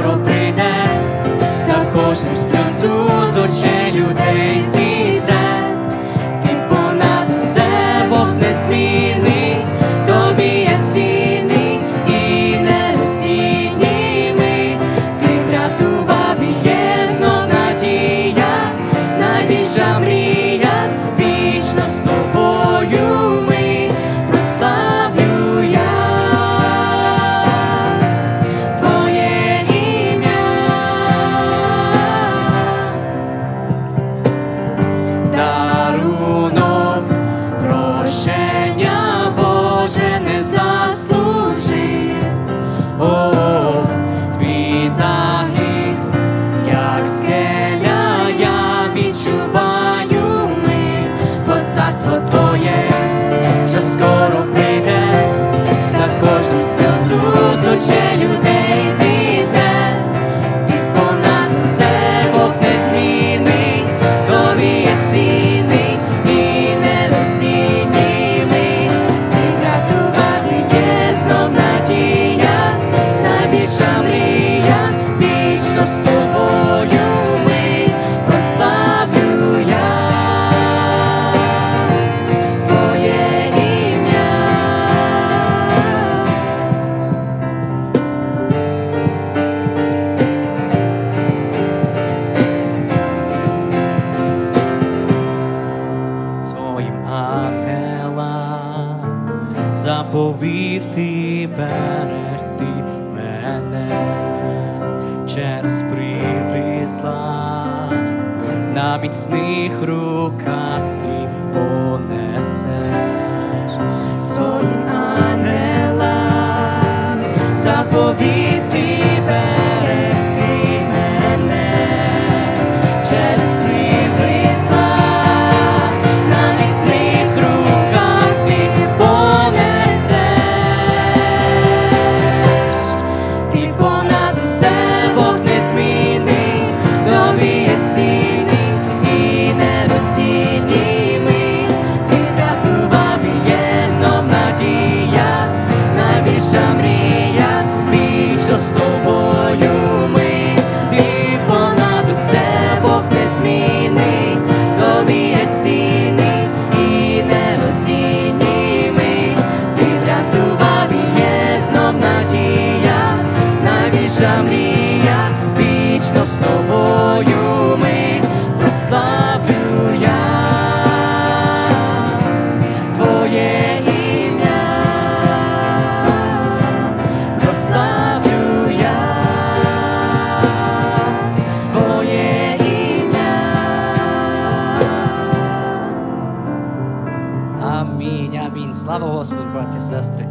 скоро прийде, також все з очей людей. відчуваю мир, бо царство твоє вже скоро прийде, та кожну сльозу з. заповів ти берегти мене через приврі зла, на міцних руках ти понесеш найбільша мрія, вічно з тобою ми прославлю я Твоє ім'я, прославлю я Твоє ім'я. Амінь, амінь. Слава Господу, браті і сестри.